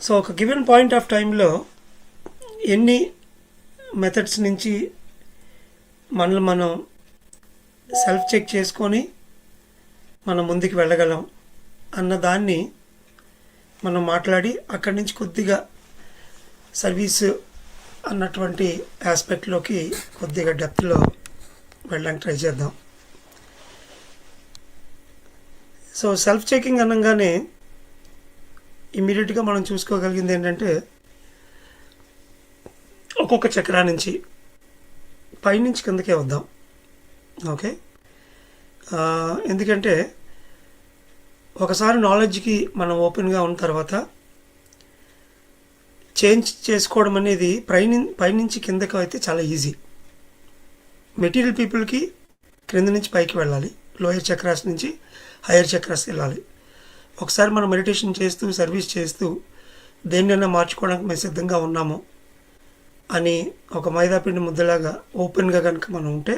So ఒక given point of టైంలో ఎన్ని మెథడ్స్ నుంచి మనల్ని మనం సెల్ఫ్ చెక్ చేసుకొని మనం ముందుకు వెళ్ళగలం అన్న దాన్ని మనం మాట్లాడి అక్కడి నుంచి కొద్దిగా సర్వీస్ అన్నటువంటి ఆస్పెక్ట్లోకి కొద్దిగా డెప్త్లో వెళ్ళడానికి ట్రై చేద్దాం. సో సెల్ఫ్ చెకింగ్ అనగానే ఇమ్మీడియట్గా మనం చూసుకోగలిగింది ఏంటంటే ఒక్కొక్క చక్రా నుంచి పైనుంచి కిందకే వద్దాం. ఓకే? ఎందుకంటే ఒకసారి నాలెడ్జ్కి మనం ఓపెన్గా ఉన్న తర్వాత చేంజ్ చేసుకోవడం అనేది పైని పైనుంచి కిందకి అయితే చాలా ఈజీ. మెటీరియల్ పీపుల్కి క్రింద నుంచి పైకి వెళ్ళాలి. లోయర్ చక్రాస్ నుంచి హయ్యర్ చక్రాస్ వెళ్ళాలి. ఒకసారి మనం మెడిటేషన్ చేస్తూ సర్వీస్ చేస్తూ దేన్నైనా మార్చుకోవడానికి మేము సిద్ధంగా ఉన్నాము అని ఒక మైదాపిండి ముద్దలాగా ఓపెన్గా కనుక మనం ఉంటే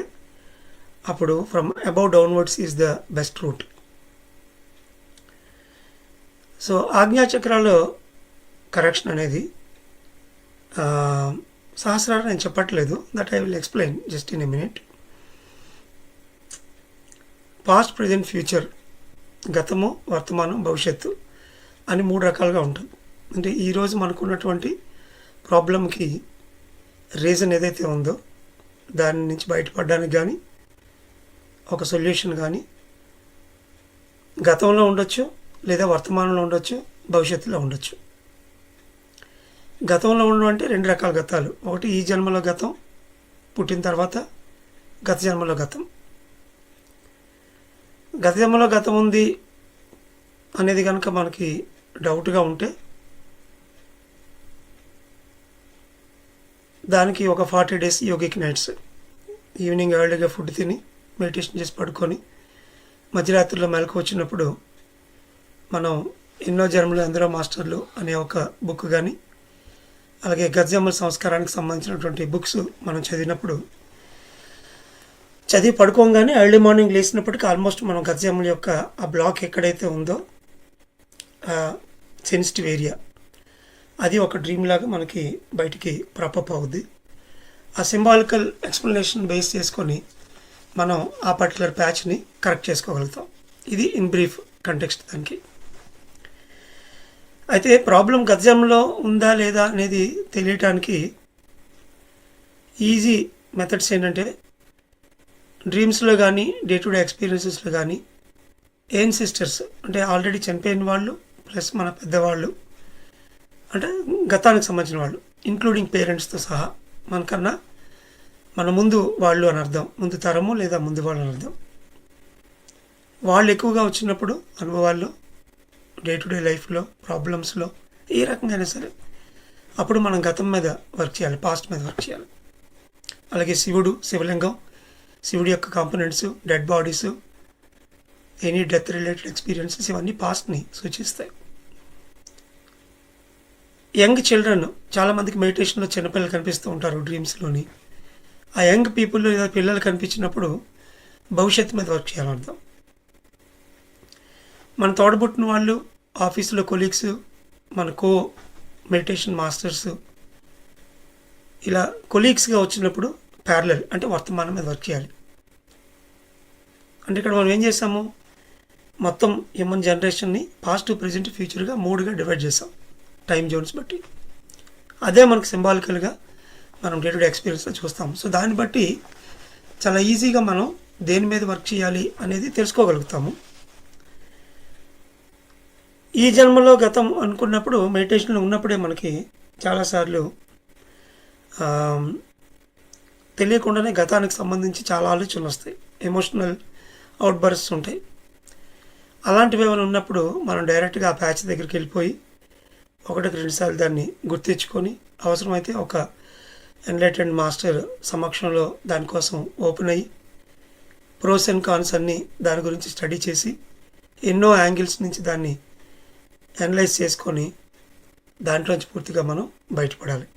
అప్పుడు from above downwards is the best route so ఆజ్ఞాచక్రాలో correction అనేది సహస్రాలు నేను చెప్పట్లేదు. That I will explain just in a minute past present future గతము వర్తమానం భవిష్యత్తు అని మూడు రకాలుగా ఉంటుంది. అంటే ఈరోజు మనకున్నటువంటి ప్రాబ్లంకి రీజన్ ఏదైతే ఉందో దాని నుంచి బయటపడడానికి కానీ ఒక సొల్యూషన్ కానీ గతంలో ఉండొచ్చు లేదా వర్తమానంలో ఉండొచ్చు భవిష్యత్తులో ఉండొచ్చు. గతంలో ఉండడం అంటే రెండు రకాల గతాలు. ఒకటి ఈ జన్మలో గతం పుట్టిన తర్వాత గత జన్మలో గతం. గతంలో గతం ఉంది అనేది కనుక మనకి డౌట్గా ఉంటే దానికి ఒక forty days yogic nights. Evening ఎర్లీగా ఫుడ్ తిని మెడిటేషన్ చేసి పడుకొని మధ్యరాత్రిలో మెలకు వచ్చినప్పుడు మనం ఎన్నో జన్మలు ఎందరో మాస్టర్లు అనే ఒక బుక్ కానీ అలాగే గజమ్మల సంస్కారానికి సంబంధించినటువంటి బుక్స్ మనం చదివినప్పుడు చదివి పడుకోగానే ఎర్లీ మార్నింగ్ లేచినప్పటికీ ఆల్మోస్ట్ మనం గజమ్మల యొక్క ఆ బ్లాక్ ఎక్కడైతే ఉందో సెన్సిటివ్ ఏరియా అది ఒక డ్రీమ్ లాగా మనకి బయటికి ప్రాపప్ అవుద్ది. ఆ సింబాలికల్ ఎక్స్ప్లెనేషన్ బేస్ చేసుకొని మనం ఆ పర్టికులర్ ప్యాచ్ని కరెక్ట్ చేసుకోగలుగుతాం. ఇది ఇన్ బ్రీఫ్ కంటెక్స్ట్ దానికి. అయితే ప్రాబ్లం గజంలో ఉందా లేదా అనేది తెలియటానికి ఈజీ మెథడ్స్ ఏంటంటే డ్రీమ్స్లో కానీ డే టు డే ఎక్స్పీరియన్సెస్లో కానీ ఏం సిస్టర్స్? అంటే ఆల్రెడీ చనిపోయిన వాళ్ళు ప్లస్ మన పెద్దవాళ్ళు అంటే గతానికి సంబంధించిన వాళ్ళు ఇంక్లూడింగ్ పేరెంట్స్తో సహా మనకన్నా మన ముందు వాళ్ళు అని అర్థం. ముందు తరము లేదా ముందు వాళ్ళు అని అర్థం. వాళ్ళు ఎక్కువగా వచ్చినప్పుడు అనుభవాల్లో డే టు డే లైఫ్లో ప్రాబ్లమ్స్లో ఏ రకంగా సరే అప్పుడు మనం గతం మీద వర్క్ చేయాలి పాస్ట్ మీద వర్క్ చేయాలి. అలాగే శివుడు శివలింగం శివుడి యొక్క components dead bodies any death related experiences ఇవన్నీ పాస్ట్ని సూచిస్తాయి. యంగ్ చిల్డ్రన్ చాలామందికి మెడిటేషన్లో చిన్నపిల్లలు కనిపిస్తూ ఉంటారు డ్రీమ్స్లోని ఆ యంగ్ పీపుల్ లేదా పిల్లలు కనిపించినప్పుడు భవిష్యత్తు మీద వర్క్ చేయాలని అర్థం. మన తోడబుట్టిన వాళ్ళు ఆఫీసులో కొలీగ్స్ మన కో మెడిటేషన్ మాస్టర్స్ ఇలా కొలీగ్స్గా వచ్చినప్పుడు ప్యారలల్ అంటే వర్తమానం మీద వర్క్ చేయాలి అంటే ఇక్కడ మనం ఏం చేసాము మొత్తం హ్యూమన్ జనరేషన్ని పాస్ట్ ప్రజెంట్ ఫ్యూచర్గా మూడుగా డివైడ్ చేసాం టైం జోన్స్ బట్టి. అదే మనకు సింబాలికల్గా మనం డే టు డే ఎక్స్పీరియన్స్లో చూస్తాం సో దాన్ని బట్టి చాలా ఈజీగా మనం దేని మీద వర్క్ చేయాలి అనేది తెలుసుకోగలుగుతాము. ఈ జన్మలో గతం అనుకున్నప్పుడు మెడిటేషన్లో ఉన్నప్పుడే మనకి చాలాసార్లు తెలియకుండానే గతానికి సంబంధించి చాలా ఆలోచనలు వస్తాయి. ఎమోషనల్ అవుట్బర్స్ ఉంటాయి. అలాంటివి ఏమైనా ఉన్నప్పుడు మనం డైరెక్ట్గా ఆ ప్యాచ్ దగ్గరికి వెళ్ళిపోయి ఒకటికి రెండుసార్లు దాన్ని గుర్తించుకొని అవసరమైతే ఒక ఎన్లైటెడ్ మాస్టర్ సమక్షంలో దానికోసం ఓపెన్ అయ్యి ప్రోస్ అండ్ కాన్స్ అన్నీ దాని గురించి స్టడీ చేసి ఎన్నో యాంగిల్స్ నుంచి దాన్ని అనలైజ్ చేసుకొని దాంట్లోంచి పూర్తిగా మనం బయటపడాలి.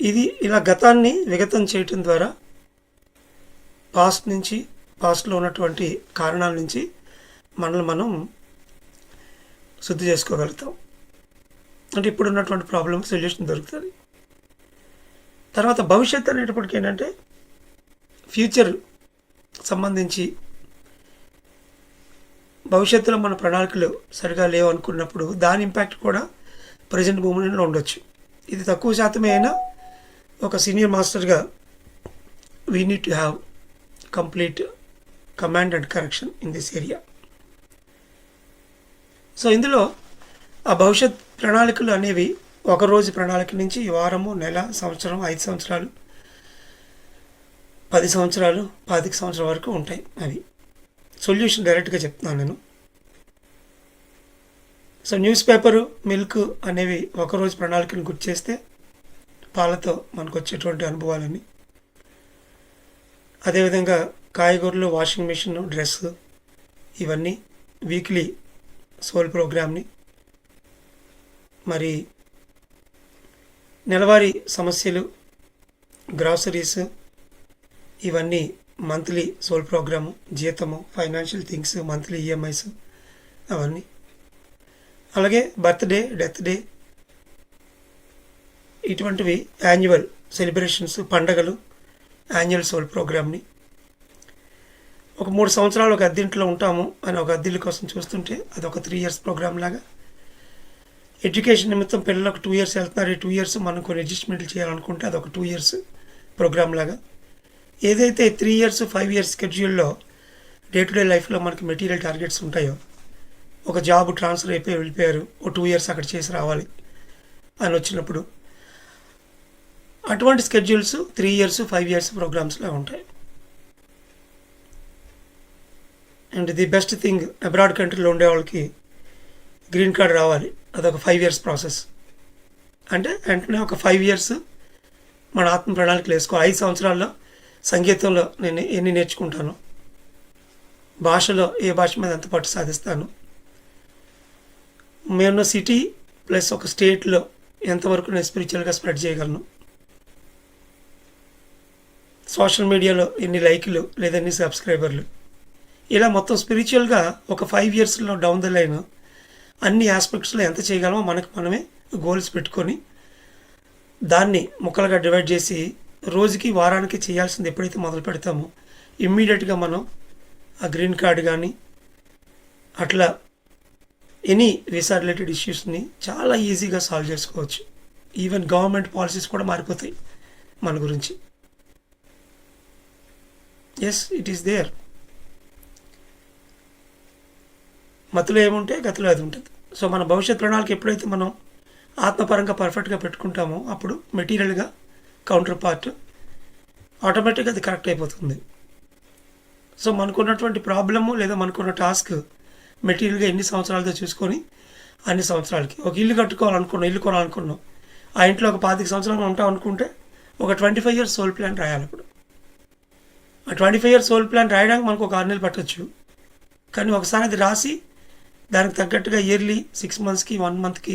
ఇది ఇలా గతాన్ని విగతం చేయటం ద్వారా పాస్ట్ నుంచి పాస్ట్లో ఉన్నటువంటి కారణాల నుంచి మనల్ని మనం శుద్ధి చేసుకోగలుగుతాం. అంటే ఇప్పుడు ఉన్నటువంటి ప్రాబ్లమ్ సొల్యూషన్ దొరుకుతుంది. తర్వాత భవిష్యత్తు అనేటప్పటికి ఏంటంటే ఫ్యూచర్ సంబంధించి భవిష్యత్తులో మన ప్రణాళికలు సరిగా లేవు అనుకున్నప్పుడు దాని ఇంపాక్ట్ కూడా ప్రజెంట్ మూమెంట్లో ఉండొచ్చు. ఇది తక్కువ శాతమే అయినా ఒక సీనియర్ మాస్టర్గా we need to have complete command and correction in this area so ఇందులో ఆ భవిష్యత్ ప్రణాళికలు అనేవి ఒక రోజు ప్రణాళిక నుంచి వారము నెల సంవత్సరం ఐదు సంవత్సరాలు పది సంవత్సరాలు పాతిక సంవత్సరాల వరకు ఉంటాయి అవి. సొల్యూషన్ డైరెక్ట్గా చెప్తున్నాను నేను. సో న్యూస్ పేపరు మిల్క్ అనేవి ఒకరోజు ప్రణాళికను గుర్తు చేస్తే పాలతో మనకు వచ్చేటువంటి అనుభవాలని అదేవిధంగా కాయగూరలు వాషింగ్ మిషన్ డ్రెస్ ఇవన్నీ వీక్లీ సోల్ ప్రోగ్రామ్ని. మరి నెలవారీ సమస్యలు గ్రాసరీస్ ఇవన్నీ మంత్లీ సోల్ ప్రోగ్రాము జీతము ఫైనాన్షియల్ థింగ్స్ మంత్లీ ఈఎంఐస్ అవన్నీ. అలాగే బర్త్డే డెత్ డే ఇటువంటివి యాన్యువల్ సెలబ్రేషన్స్ పండగలు యాన్యువల్ సోల్ ప్రోగ్రామ్ని ఒక మూడు సంవత్సరాలు ఒక అద్దెంట్లో ఉంటాము అని ఒక అద్దెల కోసం చూస్తుంటే అది ఒక త్రీ ఇయర్స్ ప్రోగ్రామ్ లాగా. ఎడ్యుకేషన్ నిమిత్తం పిల్లలు ఒక టూ ఇయర్స్ వెళ్తున్నారు. ఈ టూ ఇయర్స్ మనం కొన్ని అడ్జస్ట్మెంట్లు చేయాలనుకుంటే అది ఒక టూ ఇయర్స్ ప్రోగ్రామ్ లాగా. ఏదైతే త్రీ ఇయర్స్ ఫైవ్ ఇయర్స్ స్కెడ్యూల్లో డే టు డే లైఫ్లో మనకి మెటీరియల్ టార్గెట్స్ ఉంటాయో ఒక జాబ్ ట్రాన్స్ఫర్ అయిపోయి వెళ్ళిపోయారు ఓ టూ ఇయర్స్ అక్కడ చేసి రావాలి అని వచ్చినప్పుడు అటువంటి schedules three years five years ప్రోగ్రామ్స్లో ఉంటాయి. And the best thing abroad కంట్రీలో ఉండే వాళ్ళకి గ్రీన్ కార్డ్ రావాలి. అదొక ఫైవ్ ఇయర్స్ ప్రాసెస్ అంటే వెంటనే ఒక ఫైవ్ ఇయర్స్ మన ఆత్మ ప్రణాళికలు వేసుకో. ఐదు సంవత్సరాల్లో సంగీతంలో నేను ఎన్ని నేర్చుకుంటాను భాషలో ఏ భాష మీద ఎంత పట్టు సాధిస్తాను మేమున్న సిటీ ప్లస్ ఒక స్టేట్లో ఎంతవరకు నేను స్పిరిచువల్గా స్ప్రెడ్ చేయగలను సోషల్ మీడియాలో ఎన్ని లైక్లు లేదా ఎన్ని సబ్స్క్రైబర్లు. ఇలా మొత్తం స్పిరిచువల్గా ఒక ఫైవ్ ఇయర్స్లో డౌన్ ద లైన్ అన్ని ఆస్పెక్ట్స్లో ఎంత చేయగలమో మనకు మనమే గోల్స్ పెట్టుకొని దాన్ని ముక్కలుగా డివైడ్ చేసి రోజుకి వారానికి చేయాల్సింది ఎప్పుడైతే మొదలు పెడతామో ఇమ్మీడియట్గా మనం ఆ గ్రీన్ కార్డ్ కానీ అట్లా ఎనీ వీసా రిలేటెడ్ ఇష్యూస్ని చాలా ఈజీగా సాల్వ్ చేసుకోవచ్చు. ఈవెన్ గవర్నమెంట్ పాలసీస్ కూడా మారిపోతాయి మన గురించి. ఎస్ ఇట్ ఈస్ దేర్ మతులు ఏముంటే గతిలో అది ఉంటుంది. సో మన భవిష్యత్ ప్రణాళిక ఎప్పుడైతే మనం ఆత్మపరంగా పర్ఫెక్ట్గా పెట్టుకుంటామో అప్పుడు మెటీరియల్గా కౌంటర్ పార్ట్ ఆటోమేటిక్గా అది కరెక్ట్ అయిపోతుంది. సో మనకున్నటువంటి ప్రాబ్లము లేదా మనకున్న టాస్క్ మెటీరియల్గా ఎన్ని సంవత్సరాలతో చూసుకొని అన్ని సంవత్సరాలకి. ఒక ఇల్లు కట్టుకోవాలనుకున్నాం ఇల్లు కొనాలనుకున్నాం. ఆ ఇంట్లో ఒక పాతిక సంవత్సరాలు ఉంటాం అనుకుంటే ఒక twenty five years soul plan రాయాలి ఇప్పుడు twenty five years old plan రాయడానికి మనకు ఒక ఆరు నెలలు పట్టవచ్చు కానీ ఒకసారి అది రాసి దానికి తగ్గట్టుగా ఇయర్లీ సిక్స్ మంత్స్కి వన్ మంత్కి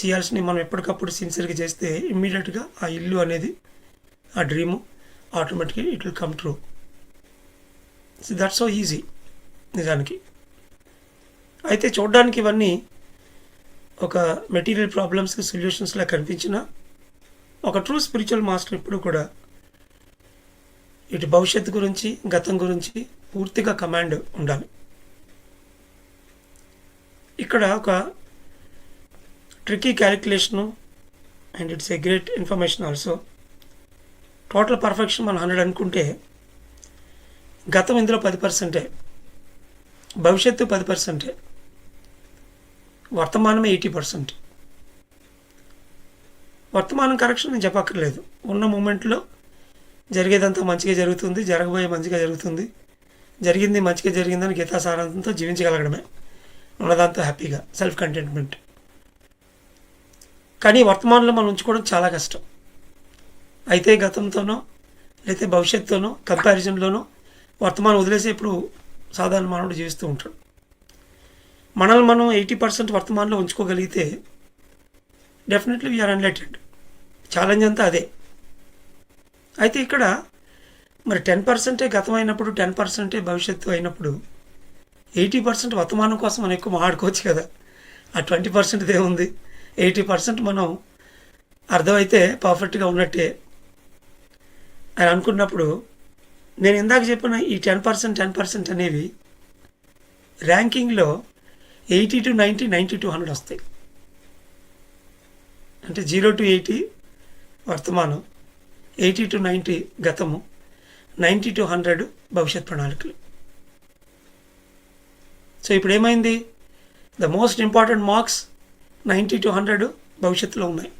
చేయాల్సినవి మనం ఎప్పటికప్పుడు సిన్సియర్గా చేస్తే ఇమ్మీడియట్గా ఆ ఇల్లు అనేది ఆ డ్రీము ఆటోమేటిక్గా it will come true. So that's so easy నిజానికి. అయితే చూడడానికి ఇవన్నీ ఒక మెటీరియల్ ప్రాబ్లమ్స్కి సొల్యూషన్స్లా కనిపించిన ఒక ట్రూ స్పిరిచువల్ మాస్టర్ ఎప్పుడు కూడా ఇటు భవిష్యత్తు గురించి గతం గురించి పూర్తిగా కమాండ్ ఉండాలి. ఇక్కడ ఒక tricky calculation and it's a great information also total perfection మనం హండ్రెడ్ అనుకుంటే గతం ఇందులో పది పర్సెంటే భవిష్యత్తు పది పర్సెంటే వర్తమానమే ఎయిటీ పర్సెంట్ వర్తమానం కరెక్షన్ నేను చెప్పక్కర్లేదు. ఉన్న మూమెంట్లో జరిగేదంతా మంచిగా జరుగుతుంది జరగబోయే మంచిగా జరుగుతుంది. జరిగింది మంచిగా జరిగిందని గీతాసారంతో జీవించగలగడమే. ఉన్నదంతా హ్యాపీగా సెల్ఫ్ కంటెంట్మెంట్ కానీ వర్తమానంలో మనం ఉంచుకోవడం చాలా కష్టం. అయితే గతంతోనో లేకపోతే భవిష్యత్తులోనో కంపారిజన్లోనో వర్తమానం వదిలేసి ఇప్పుడు సాధారణ మానవుడు జీవిస్తూ ఉంటాడు. మనల్ని మనం ఎయిటీ పర్సెంట్ వర్తమానంలో ఉంచుకోగలిగితే definitely we are enlightened challenge అంతా అదే. అయితే ఇక్కడ మరి టెన్ పర్సెంటే గతమైనప్పుడు టెన్ పర్సెంటే భవిష్యత్తు అయినప్పుడు ఎయిటీ పర్సెంట్ వర్తమానం కోసం మనం ఎక్కువ మాట్లాడుకోవచ్చు కదా. ఆ ట్వంటీ పర్సెంట్ ఏముంది ఎయిటీ పర్సెంట్ మనం అర్థమైతే పర్ఫెక్ట్గా ఉన్నట్టే అని అనుకున్నప్పుడు నేను ఇందాక చెప్పిన ఈ టెన్ పర్సెంట్ టెన్ పర్సెంట్ అనేవి ర్యాంకింగ్లో eighty to ninety ninety to hundred వస్తాయి. అంటే జీరో టు ఎయిటీ వర్తమానం. ఎయిటీ టు నైంటీ గతము నైంటీ టు హండ్రెడ్ భవిష్యత్ ప్రణాళికలు. సో ఇప్పుడు ఏమైంది? The most important marks ninety to hundred భవిష్యత్తులో ఉన్నాయి.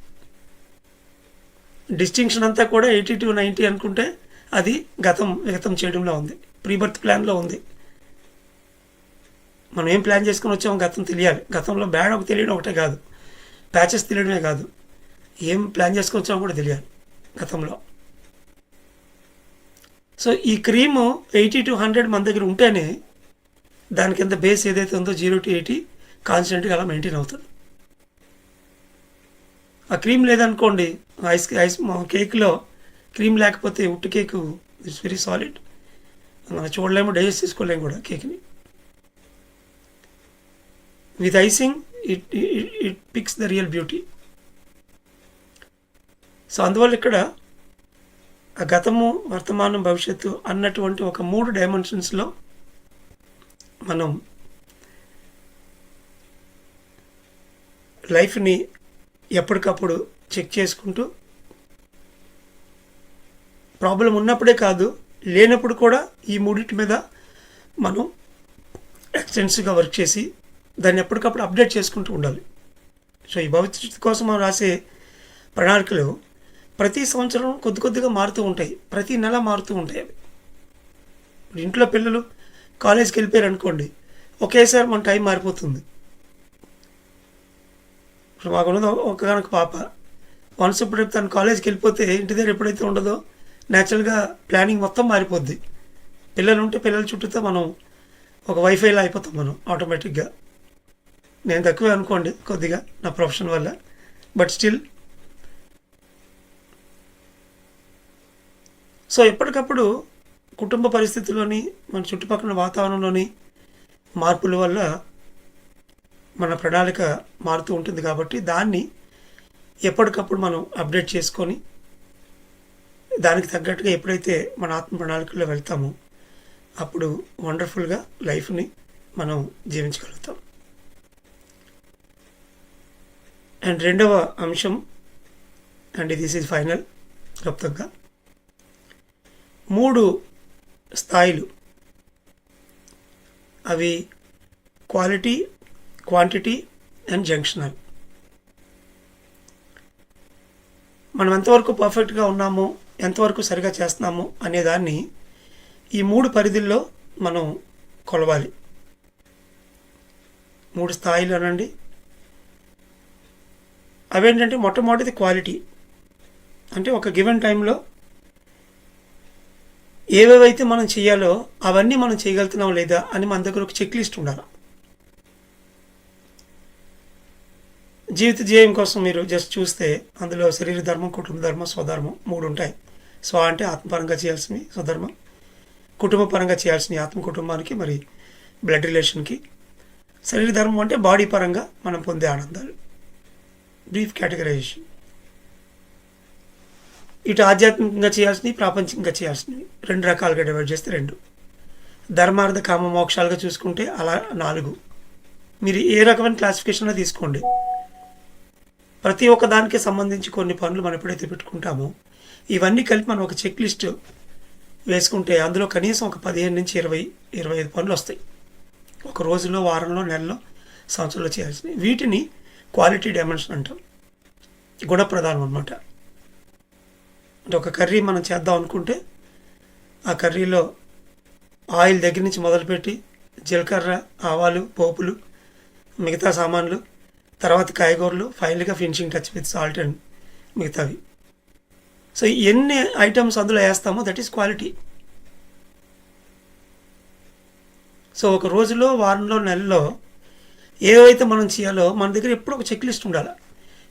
డిస్టింక్షన్ అంతా కూడా ఎయిటీ టు నైంటీ అనుకుంటే అది గతం విగతం చేయడంలో ఉంది. ప్రీ బర్త్ ప్లాన్లో ఉంది. మనం ఏం ప్లాన్ చేసుకుని వచ్చామో గతం తెలియాలి. గతంలో బ్యాడ్ ఒక తెలియడం ఒకటే కాదు. ప్యాచెస్ తెలియడమే కాదు. ఏం ప్లాన్ చేసుకొని వచ్చామో కూడా తెలియాలి. గతంలో. సో ఈ క్రీమ్ ఎయిటీ టు హండ్రెడ్ మన దగ్గర ఉంటేనే దాని కింద బేస్ ఏదైతే ఉందో జీరో టు ఎయిటీ కాన్స్టెంట్గా అలా మెయింటైన్ అవుతుంది. ఆ క్రీమ్ లేదనుకోండి ఐస్ ఐస్ మా కేక్లో క్రీమ్ లేకపోతే ఉట్టు కేక్ ఇట్స్ వెరీ సాలిడ్. మనం చూడలేము డైజెస్ట్ చేసుకోలేము కూడా కేక్ని. With icing it it picks the real beauty. So అందువల్ల ఇక్కడ ఆ గతము వర్తమానం భవిష్యత్తు అన్నటువంటి ఒక మూడు డైమెన్షన్స్లో మనం లైఫ్ని ఎప్పటికప్పుడు చెక్ చేసుకుంటూ ప్రాబ్లం ఉన్నప్పుడే కాదు లేనప్పుడు కూడా ఈ మూడింటి మీద మనం ఎక్స్టెన్సివ్గా వర్క్ చేసి దాన్ని ఎప్పటికప్పుడు అప్డేట్ చేసుకుంటూ ఉండాలి. సో ఈ భవిష్యత్తు కోసం మనం రాసే ప్రణాళికలు ప్రతి సంవత్సరం కొద్ది కొద్దిగా మారుతూ ఉంటాయి. ప్రతి నెల మారుతూ ఉంటాయి అవి. ఇప్పుడు ఇంట్లో పిల్లలు కాలేజీకి వెళ్ళిపోయారు అనుకోండి ఒకేసారి మన టైం మారిపోతుంది. ఇప్పుడు మాకున్నది కనుక పాప. వన్స్ ఇప్పుడు తను కాలేజ్కి వెళ్ళిపోతే ఇంటి దగ్గర ఎప్పుడైతే ఉండదో న్యాచురల్గా ప్లానింగ్ మొత్తం మారిపోద్ది. పిల్లలు ఉంటే పిల్లల చుట్టూతో మనం ఒక వైఫైలో అయిపోతాం మనం ఆటోమేటిక్గా. నేను తక్కువే అనుకోండి కొద్దిగా నా ప్రొఫెషన్ వల్ల. బట్ స్టిల్ సో ఎప్పటికప్పుడు కుటుంబ పరిస్థితుల్లోని మన చుట్టుపక్కల వాతావరణంలోని మార్పుల వల్ల మన ప్రణాళిక మారుతూ ఉంటుంది కాబట్టి దాన్ని ఎప్పటికప్పుడు మనం అప్డేట్ చేసుకొని దానికి తగ్గట్టుగా ఎప్పుడైతే మన ఆత్మ ప్రణాళికల్లో వెళ్తామో అప్పుడు వండర్ఫుల్గా లైఫ్ని మనం జీవించగలుగుతాం. అండ్ రెండవ అంశం అండ్ దిస్ ఈజ్ ఫైనల్ క్లుప్తంగా. మూడు స్థాయిలు. అవి క్వాలిటీ క్వాంటిటీ అండ్ జంక్షనల్. మనం ఎంతవరకు పర్ఫెక్ట్గా ఉన్నామో ఎంతవరకు సరిగా చేస్తున్నామో అనేదాన్ని ఈ మూడు పరిధుల్లో మనం కొలవాలి. మూడు స్థాయిలు అనండి. అవేంటంటే మొట్టమొదటిది క్వాలిటీ. అంటే ఒక గివెన్ టైంలో ఏవేవైతే మనం చేయాలో అవన్నీ మనం చేయగలుగుతున్నాం లేదా అని మన దగ్గర ఒక చెక్ లిస్ట్ ఉండాలి. జీవిత ధ్యేయం కోసం మీరు జస్ట్ చూస్తే అందులో శరీర ధర్మం కుటుంబ ధర్మం స్వధర్మం మూడు ఉంటాయి. స్వ అంటే ఆత్మపరంగా చేయాల్సినవి స్వధర్మం. కుటుంబ పరంగా చేయాల్సినవి ఆత్మ కుటుంబానికి మరి బ్లడ్ రిలేషన్కి. శరీర ధర్మం అంటే బాడీ పరంగా మనం పొందే ఆనందాలు. బ్రీఫ్ కేటగరైజేషన్ ఇటు ఆధ్యాత్మికంగా చేయాల్సినవి ప్రాపంచికంగా చేయాల్సినవి. రెండు రకాలుగా డివైడ్ చేస్తే రెండు. ధర్మార్థ కామ మోక్షాలుగా చూసుకుంటే అలా నాలుగు. మీరు ఏ రకమైన క్లాసిఫికేషన్లో తీసుకోండి. ప్రతి ఒక్క దానికి సంబంధించి కొన్ని పనులు మనం ఎప్పుడైతే పెట్టుకుంటామో ఇవన్నీ కలిపి మనం ఒక చెక్ లిస్ట్ వేసుకుంటే అందులో కనీసం ఒక పదిహేను నుంచి ఇరవై ఇరవై ఐదు పనులు వస్తాయి. ఒక రోజులో వారంలో నెలలో సంవత్సరంలో చేయాల్సినవి. వీటిని క్వాలిటీ డైమెన్షన్ అంటాం. గుణప్రధానం అనమాట అంటే ఒక కర్రీ మనం చేద్దాం అనుకుంటే ఆ కర్రీలో ఆయిల్ దగ్గర నుంచి మొదలుపెట్టి జీలకర్ర ఆవాలు పోపులు మిగతా సామాన్లు తర్వాత కాయగూరలు ఫైనల్గా finishing touch with salt and మిగతావి. సో ఎన్ని ఐటమ్స్ అందులో వేస్తామో దట్ ఈస్ క్వాలిటీ. సో ఒక రోజులో వారంలో నెలలో ఏవైతే మనం చేయాలో మన దగ్గర ఎప్పుడు ఒక చెక్ లిస్ట్ ఉండాలి.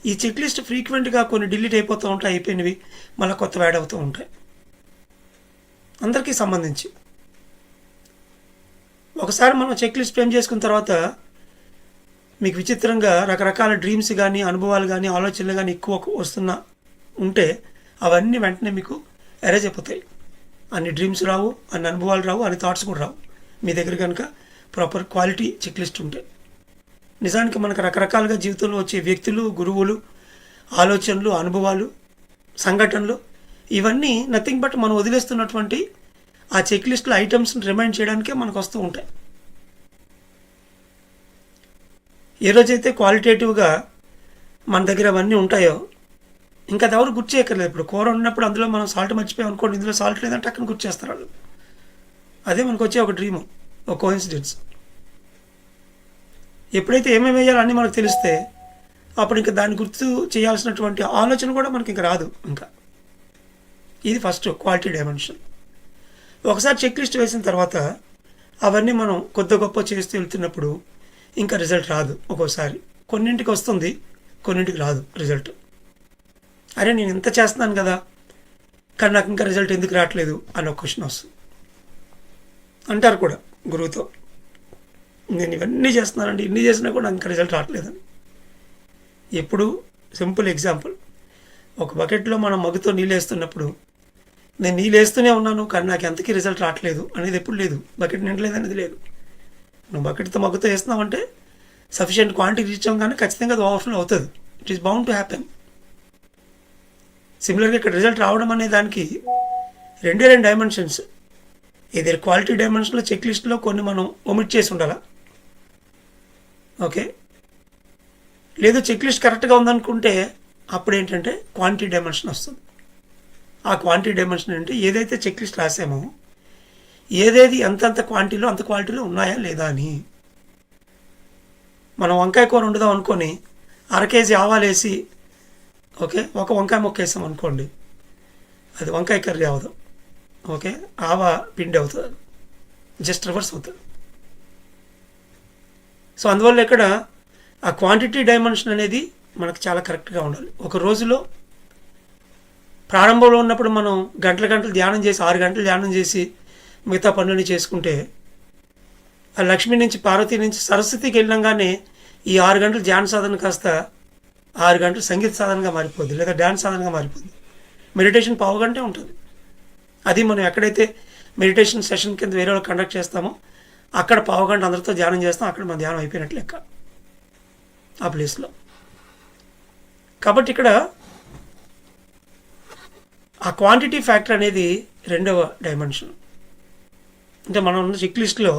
ఈ చెక్ లిస్ట్ ఫ్రీక్వెంట్గా కొన్ని డిలీట్ అయిపోతూ ఉంటాయి అయిపోయినవి మళ్ళీ కొత్త యాడ్ అవుతూ ఉంటాయి. అందరికీ సంబంధించి. ఒకసారి మనం చెక్ లిస్ట్ ఫ్రేమ్ చేసుకున్న తర్వాత మీకు విచిత్రంగా రకరకాల డ్రీమ్స్ కానీ అనుభవాలు కానీ ఆలోచనలు కానీ ఎక్కువ వస్తున్న ఉంటే అవన్నీ వెంటనే మీకు ఎరేజ్ అయిపోతాయి. అన్ని డ్రీమ్స్ రావు అన్ని అనుభవాలు రావు అన్ని థాట్స్ కూడా రావు. మీ దగ్గర కనుక ప్రాపర్ క్వాలిటీ చెక్ లిస్ట్ ఉంటే. నిజానికి మనకు రకరకాలుగా జీవితంలో వచ్చే వ్యక్తులు గురువులు ఆలోచనలు అనుభవాలు సంఘటనలు ఇవన్నీ నథింగ్ బట్ మనం వదిలేస్తున్నటువంటి ఆ చెక్ లిస్ట్లో ఐటమ్స్ని రిమైండ్ చేయడానికే మనకు వస్తూ ఉంటాయి. ఏ రోజైతే క్వాలిటేటివ్గా మన దగ్గర అవన్నీ ఉంటాయో ఇంకా అది ఎవరు గుర్తు చేయక్కర్లేదు. ఇప్పుడు కూర ఉన్నప్పుడు అందులో మనం సాల్ట్ మర్చిపోయాం అనుకోండి ఇందులో సాల్ట్ లేదంటే అక్కడ గుర్తు చేస్తారు వాళ్ళు. అదే మనకు వచ్చే ఒక డ్రీము ఒక కోయిన్సిడెన్స్ ఎప్పుడైతే ఏమేమి వేయాలో అన్నీ మనకు తెలిస్తే అప్పుడు ఇంకా దాన్ని గుర్తు చేయాల్సినటువంటి ఆలోచన కూడా మనకి ఇంకా రాదు ఇంకా. ఇది ఫస్ట్ క్వాలిటీ డైమెన్షన్. ఒకసారి చెక్ లిస్ట్ వేసిన తర్వాత అవన్నీ మనం కొద్ది గొప్ప చేస్తూ వెళ్తున్నప్పుడు ఇంకా రిజల్ట్ రాదు ఒక్కోసారి. కొన్నింటికి వస్తుంది కొన్నింటికి రాదు రిజల్ట్. అరే నేను ఇంత చేస్తున్నాను కదా కానీ నాకు ఇంకా రిజల్ట్ ఎందుకు రావట్లేదు అని ఒక క్వశ్చన్ వస్తుంది. అంటారు కూడా గురువుతో. నేను ఇవన్నీ చేస్తున్నానండి. ఇన్ని చేసినా కూడా నాకు రిజల్ట్ రావట్లేదని ఎప్పుడు సింపుల్ ఎగ్జాంపుల్. ఒక బకెట్లో మనం మగ్గుతో నీళ్ళు వేస్తున్నప్పుడు నేను నీళ్ళు వేస్తూనే ఉన్నాను కానీ నాకు ఎంతకీ రిజల్ట్ రావట్లేదు అనేది ఎప్పుడు లేదు. బకెట్ నిండలేదు అనేది లేదు. నువ్వు బకెట్తో మగ్గుతో వేస్తున్నావంటే సఫిషియెంట్ క్వాంటిటీ రీచ్ కానీ ఖచ్చితంగా అది ఓవర్ఫ్లో అవుతుంది. It is bound to happen సిమిలర్గా ఇక్కడ రిజల్ట్ రావడం అనే దానికి రెండే రెండు డైమెన్షన్స్ ఇది క్వాలిటీ డైమెన్షన్లో చెక్ లిస్ట్లో కొన్ని మనం ఒమిట్ చేసి ఉండాలా? ఓకే. లేదు చెక్ లిస్ట్ కరెక్ట్గా ఉందనుకుంటే అప్పుడు ఏంటంటే క్వాంటిటీ డైమెన్షన్ వస్తుంది. ఆ క్వాంటిటీ డైమెన్షన్ అంటే ఏదైతే చెక్ లిస్ట్ రాసామో ఏదేది ఎంతంత క్వాంటిటీలో అంత క్వాలిటీలో ఉన్నాయా లేదా అని. మనం వంకాయ కూర వండుదాం అనుకొని అర కేజీ ఆవాలేసి ఓకే ఒక వంకాయ మొక్క వేసాం అనుకోండి. అది వంకాయ కర్రీ అవ్వదు ఓకే ఆవా పిండి అవుతుంది. జస్ట్ రివర్స్ అవుతుంది. సో అందువల్ల ఇక్కడ ఆ క్వాంటిటీ డైమెన్షన్ అనేది మనకు చాలా కరెక్ట్గా ఉండాలి. ఒక రోజులో ప్రారంభంలో ఉన్నప్పుడు మనం గంటల గంటలు ధ్యానం చేసి ఆరు గంటలు ధ్యానం చేసి మిగతా పనులని చేసుకుంటే ఆ లక్ష్మి నుంచి పార్వతి నుంచి సరస్వతికి వెళ్ళంగానే ఈ ఆరు గంటలు ధ్యాన సాధన కాస్త ఆరు గంటలు సంగీత సాధనగా మారిపోద్ది లేదా డ్యాన్స్ సాధనగా మారిపోద్ది. మెడిటేషన్ పావు గంటే ఉంటుంది. అది మనం ఎక్కడైతే మెడిటేషన్ సెషన్ కింద వేరే వాళ్ళు కండక్ట్ చేస్తామో అక్కడ పావుగంట అందరితో ధ్యానం చేస్తాం అక్కడ మన ధ్యానం అయిపోయినట్లు లెక్క. ఆ ప్లేస్లో. కాబట్టి ఇక్కడ ఆ క్వాంటిటీ ఫ్యాక్టర్ అనేది రెండవ డైమెన్షన్. అంటే మనం ఉన్న చెక్ లిస్ట్లో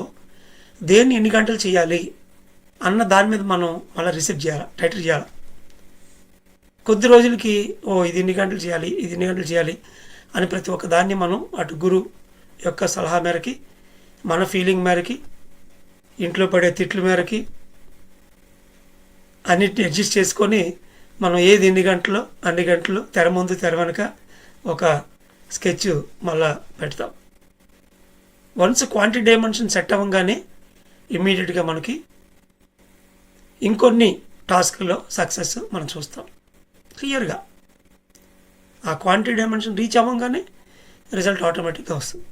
దేన్ని ఎన్ని గంటలు చేయాలి అన్న దాని మీద మనం మళ్ళీ రిసీవ్ చేయాలి టైటిల్ చేయాలి? కొద్ది రోజులకి ఓ ఇది ఎన్ని గంటలు చేయాలి ఇది ఎన్ని గంటలు చేయాలి అని ప్రతి ఒక్క దాన్ని మనం అటు గురు యొక్క సలహా మేరకి మన ఫీలింగ్ మేరకి ఇంట్లో పడే తిట్ల మేరకి అన్నిటిని అడ్జస్ట్ చేసుకొని మనం ఏది ఎన్ని గంటలు అన్ని గంటలు తెర ముందు తెర వెనక ఒక స్కెచ్ మళ్ళా పెడతాం. వన్స్ క్వాంటిటీ డైమెన్షన్ సెట్ అవ్వగానే ఇమ్మీడియట్గా మనకి ఇంకొన్ని టాస్క్లో సక్సెస్ మనం చూస్తాం. క్లియర్గా ఆ క్వాంటిటీ డైమెన్షన్ రీచ్ అవ్వగానే రిజల్ట్ ఆటోమేటిక్గా వస్తుంది.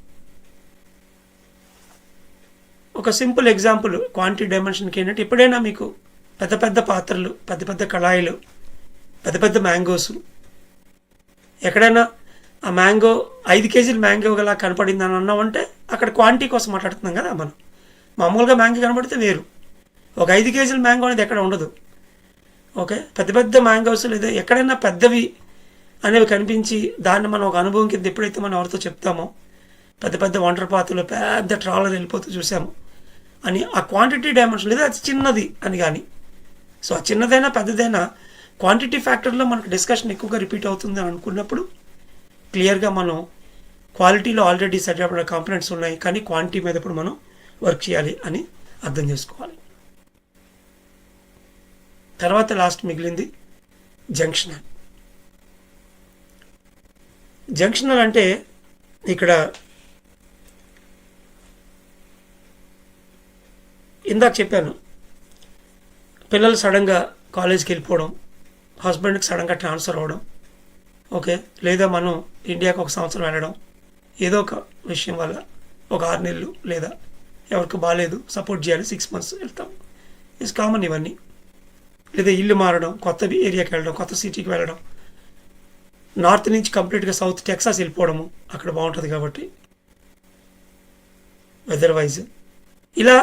ఒక సింపుల్ ఎగ్జాంపుల్ క్వాంటిటీ డైమెన్షన్కి ఏంటంటే ఎప్పుడైనా మీకు పెద్ద పెద్ద పాత్రలు పెద్ద పెద్ద కళాయిలు పెద్ద పెద్ద మ్యాంగోస్ ఎక్కడైనా ఆ మ్యాంగో ఐదు కేజీల మ్యాంగో గలా కనపడింది అని అన్నామంటే అక్కడ క్వాంటిటీ కోసం మాట్లాడుతున్నాం కదా మనం. మామూలుగా మ్యాంగో కనపడితే వేరు. ఒక ఐదు కేజీల మ్యాంగో అనేది ఎక్కడ ఉండదు. ఓకే? పెద్ద పెద్ద మ్యాంగోస్ లేదా ఎక్కడైనా పెద్దవి అనేవి కనిపించి దాన్ని మనం ఒక అనుభవం కింద ఎప్పుడైతే మనం ఎవరితో చెప్తామో పెద్ద పెద్ద వాటర్ పాత్రలో పెద్ద ట్రాలర్ వెళ్ళిపోతూ చూసాము. అని ఆ క్వాంటిటీ డైమెన్షన్ లేదా అది చిన్నది అని కానీ సో ఆ చిన్నదైనా పెద్దదైనా క్వాంటిటీ ఫ్యాక్టర్లో మనకు డిస్కషన్ ఎక్కువగా రిపీట్ అవుతుంది అని అనుకున్నప్పుడు క్లియర్గా మనం క్వాలిటీలో ఆల్రెడీ సెట్ అయిన కాంపనెంట్స్ ఉన్నాయి. కానీ క్వాంటిటీ మీద ఇప్పుడు మనం వర్క్ చేయాలి అని అర్థం చేసుకోవాలి. తర్వాత లాస్ట్ మిగిలింది జంక్షనల్ జంక్షనల్ అంటే ఇక్కడ ఇందాక చెప్పాను పిల్లలు సడన్గా కాలేజ్కి వెళ్ళిపోవడం హస్బెండ్కి సడన్గా ట్రాన్స్ఫర్ అవ్వడం ఓకే? లేదా మనం ఇండియాకి ఒక సంవత్సరం వెళ్ళడం ఏదో ఒక విషయం వల్ల ఒక ఆరు నెలలు లేదా ఎవరికి బాగాలేదు సపోర్ట్ చేయాలి సిక్స్ మంత్స్ వెళ్తాం. ఇట్స్ కామన్ ఇవన్నీ. లేదా ఇల్లు మారడం కొత్త ఏరియాకి వెళ్ళడం కొత్త సిటీకి వెళ్ళడం. నార్త్ నుంచి కంప్లీట్గా సౌత్ టెక్సాస్ వెళ్ళిపోవడము అక్కడ బాగుంటుంది కాబట్టి వెదర్ వైజ్ ఇలా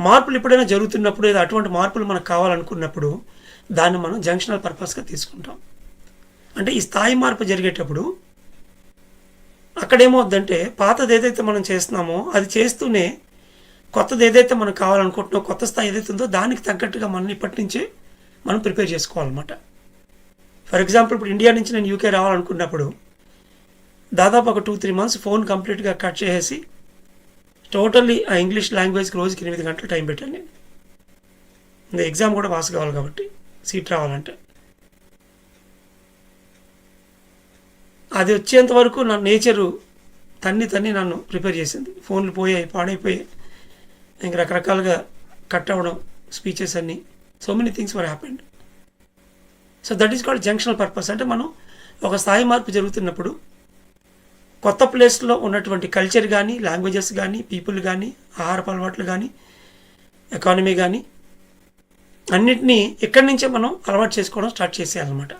మార్పులు ఎప్పుడైనా జరుగుతున్నప్పుడు లేదా అటువంటి మార్పులు మనకు కావాలనుకున్నప్పుడు దాన్ని మనం జంక్షనల్ పర్పస్గా తీసుకుంటాం. అంటే ఈ స్థాయి మార్పు జరిగేటప్పుడు అక్కడేమవుద్దంటే పాతది ఏదైతే మనం చేస్తున్నామో అది చేస్తూనే కొత్తది ఏదైతే మనం కావాలనుకుంటున్నామో కొత్త స్థాయి ఏదైతే ఉందో దానికి తగ్గట్టుగా మనం ఇప్పటి నుంచే మనం ప్రిపేర్ చేసుకోవాలన్నమాట. ఫర్ ఎగ్జాంపుల్ ఇప్పుడు ఇండియా నుంచి నేను యూకే రావాలనుకున్నప్పుడు దాదాపు ఒక టూ త్రీ మంత్స్ ఫోన్ కంప్లీట్గా కట్ చేసేసి టోటల్లీ ఆ ఇంగ్లీష్ లాంగ్వేజ్కి రోజుకి ఎనిమిది గంటలు టైం పెట్టాను నేను ఇంకా ఎగ్జామ్ కూడా పాస్ కావాలి కాబట్టి సీట్ రావాలంటే. అది వచ్చేంత వరకు నా నేచరు తన్ని తన్ని నన్ను ప్రిపేర్ చేసింది. ఫోన్లు పోయాయి పాడైపోయాయి. ఇంక రకరకాలుగా కట్ అవ్వడం స్పీచెస్ అన్నీ. So many things were happened so that is called junctional purpose అంటే మనం ఒక స్థాయి మార్పు జరుగుతున్నప్పుడు కొత్త ప్లేస్లో ఉన్నటువంటి కల్చర్ కానీ లాంగ్వేజెస్ కానీ పీపుల్ కానీ ఆహారపు అలవాట్లు కానీ ఎకానమీ కానీ అన్నిటినీ ఇక్కడి నుంచే మనం అలవాటు చేసుకోవడం స్టార్ట్ చేసేయాలన్నమాట.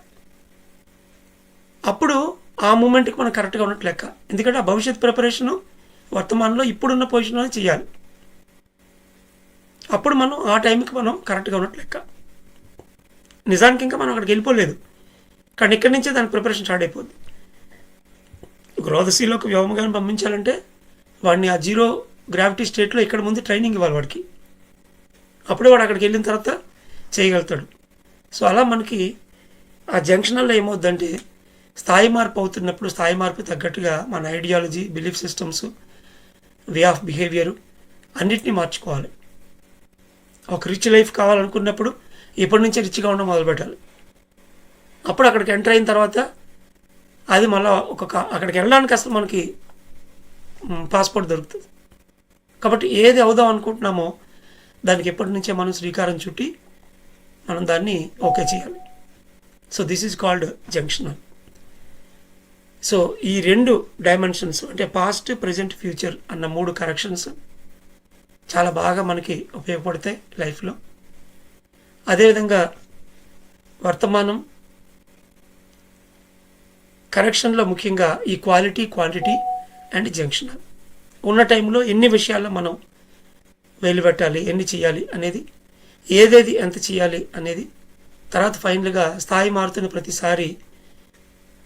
అప్పుడు ఆ మూమెంట్కి మనం కరెక్ట్గా ఉన్నట్టు లెక్క. ఎందుకంటే ఆ భవిష్యత్ ప్రిపరేషను వర్తమానంలో ఇప్పుడున్న పొజిషన్లో చేయాలి. అప్పుడు మనం ఆ టైంకి మనం కరెక్ట్గా ఉన్నట్టు లెక్క. నిజానికి ఇంకా మనం అక్కడికి వెళ్ళిపోలేదు. కానీ ఇక్కడి నుంచే దాని ప్రిపరేషన్ స్టార్ట్ అయిపోద్ది. గ్రోదసీలోకి వ్యోమగాన్ని పంపించాలంటే వాడిని ఆ జీరో గ్రావిటీ స్టేట్లో ఇక్కడ ముందు ట్రైనింగ్ ఇవ్వాలి వాడికి. అప్పుడే వాడు అక్కడికి వెళ్ళిన తర్వాత చేయగలుగుతాడు. సో అలా మనకి ఆ జంక్షన్లో ఏమవుద్దంటే స్థాయి మార్పు అవుతున్నప్పుడు స్థాయి మార్పు తగ్గట్టుగా మన ideology belief systems way of behaviour అన్నిటినీ మార్చుకోవాలి. ఒక రిచ్ లైఫ్ కావాలనుకున్నప్పుడు ఇప్పటి నుంచే రిచ్గా ఉండడం మొదలుపెట్టాలి. అప్పుడు అక్కడికి ఎంటర్ అయిన తర్వాత అది మళ్ళీ ఒక అక్కడికి వెళ్ళడానికి అసలు మనకి పాస్పోర్ట్ దొరుకుతుంది. కాబట్టి ఏది అవుదాం అనుకుంటున్నామో దానికి ఎప్పటి నుంచే మనం శ్రీకారం చుట్టి మనం దాన్ని ఓకే చేయాలి. So this is called junctional so ఈ రెండు డైమెన్షన్స్ అంటే పాస్ట్ ప్రజెంట్ ఫ్యూచర్ అన్న మూడు కరెక్షన్స్ చాలా బాగా మనకి ఉపయోగపడతాయి లైఫ్లో. అదేవిధంగా వర్తమానం కరెక్షన్లో ముఖ్యంగా ఈ క్వాలిటీ క్వాంటిటీ అండ్ జంక్షన్. ఉన్న టైంలో ఎన్ని విషయాల్లో మనం వెలువెట్టాలి ఎన్ని చేయాలి అనేది ఏదేది ఎంత చేయాలి అనేది తర్వాత ఫైనల్గా స్థాయి మారుతున్న ప్రతిసారి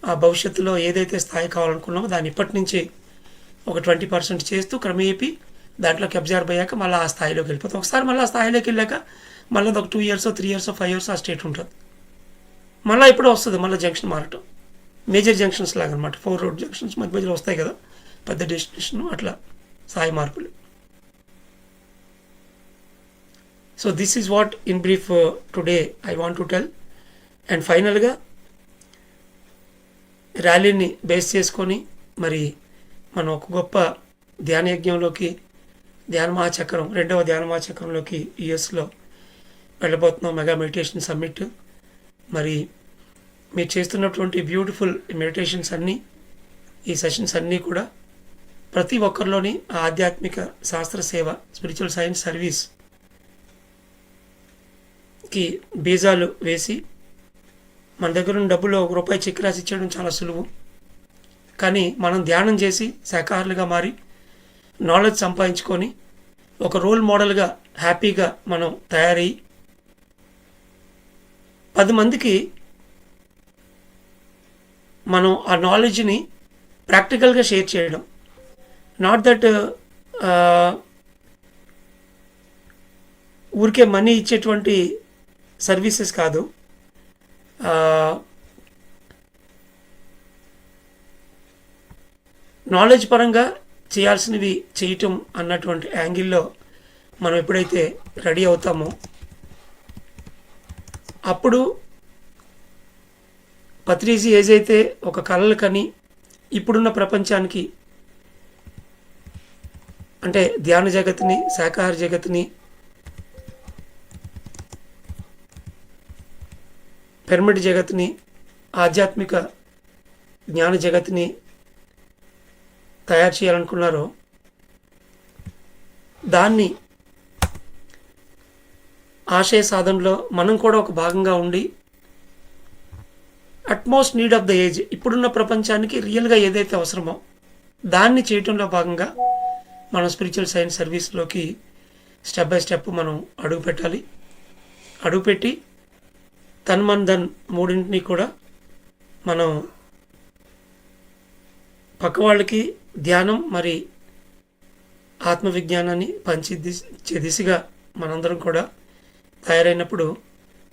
ఆ భవిష్యత్తులో ఏదైతే స్థాయి కావాలనుకున్నామో దాన్ని ఇప్పటి నుంచి ఒక ట్వంటీ పర్సెంట్ చేస్తూ క్రమేపీ దాంట్లోకి అబ్జర్వ్ అయ్యాక మళ్ళీ ఆ స్థాయిలోకి వెళ్ళిపోతాం. ఒకసారి మళ్ళీ ఆ స్థాయిలోకి వెళ్ళాక మళ్ళీ ఒక two years three years five years ఆ స్టేట్ ఉంటుంది. మళ్ళీ ఇప్పుడు వస్తుంది మళ్ళీ జంక్షన్ మారటం. మేజర్ జంక్షన్స్ లాగా అనమాట ఫోర్ రోడ్ జంక్షన్స్ మధ్య మధ్యలో వస్తాయి కదా. పెద్ద డెస్టినేషన్ అట్లా సాయ మార్పులు. So this is what in brief today I want to tell. And ఫైనల్గా ర్యాలీని బేస్ చేసుకొని మరి మనం ఒక గొప్ప ధ్యాన యజ్ఞంలోకి ధ్యాన మహాచక్రం రెండవ ధ్యాన మహాచక్రంలోకి యుఎస్లో వెళ్ళబోతున్నాం. Mega meditation summit. మరి మీరు చేస్తున్నటువంటి బ్యూటిఫుల్ మెడిటేషన్స్ అన్నీ ఈ సెషన్స్ అన్నీ కూడా ప్రతి ఒక్కరిలోని ఆ ఆధ్యాత్మిక శాస్త్ర సేవ స్పిరిచువల్ సైన్స్ సర్వీస్కి బీజాలు వేసి మన దగ్గర ఉన్న డబ్బులు ఒక రూపాయి చెక్ రాసి ఇచ్చేయడం చాలా సులువు. కానీ మనం ధ్యానం చేసి శాఖాహారులుగా మారి నాలెడ్జ్ సంపాదించుకొని ఒక రోల్ మోడల్గా హ్యాపీగా మనం తయారయ్యి పది మందికి మనం ఆ నాలెడ్జ్ని ప్రాక్టికల్గా షేర్ చేయడం. నాట్ దట్ uh, ఊరికే మనీ ఇచ్చేటువంటి సర్వీసెస్ కాదు. Uh, నాలెడ్జ్ పరంగా చేయాల్సినవి చేయటం అన్నటువంటి యాంగిల్లో మనం ఎప్పుడైతే రెడీ అవుతామో అప్పుడు పత్రిజీ ఏదైతే ఒక కళలు కని ఇప్పుడున్న ప్రపంచానికి అంటే ధ్యాన జగత్ని శాకాహార జగత్ని పిరమిడ్ జగత్ని ఆధ్యాత్మిక జ్ఞాన జగత్ని తయారు చేయాలనుకున్నారో దాన్ని ఆశయ సాధనలో మనం కూడా ఒక భాగంగా ఉండి utmost need of the age ఇప్పుడున్న ప్రపంచానికి రియల్గా ఏదైతే అవసరమో దాన్ని చేయటంలో భాగంగా మనం స్పిరిచువల్ సైన్స్ సర్వీస్లోకి స్టెప్ బై స్టెప్ మనం అడుగు పెట్టాలి. అడుగుపెట్టి తన్ మన్ ధన్ మూడింటిని కూడా మనం పక్క వాళ్ళకి ధ్యానం మరి ఆత్మవిజ్ఞానాన్ని పంచి దిశ దిశగా మనందరం కూడా తయారైనప్పుడు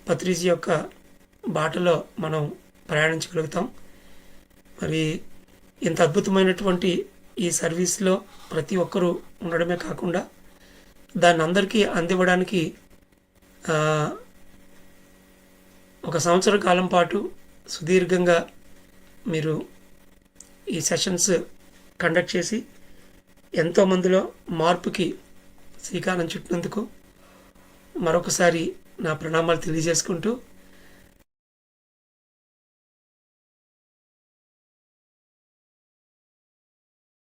పత్రిజీ యొక్క బాటలో మనం ప్రయాణించగలుగుతాం. మరి ఇంత అద్భుతమైనటువంటి ఈ సర్వీస్లో ప్రతి ఒక్కరూ ఉండడమే కాకుండా దాన్ని అందరికీ అందివ్వడానికి ఒక సంవత్సర కాలం పాటు సుదీర్ఘంగా మీరు ఈ సెషన్స్ కండక్ట్ చేసి ఎంతోమందిలో మార్పుకి శ్రీకారం చుట్టినందుకు మరొకసారి నా ప్రణామాలు తెలియజేసుకుంటూ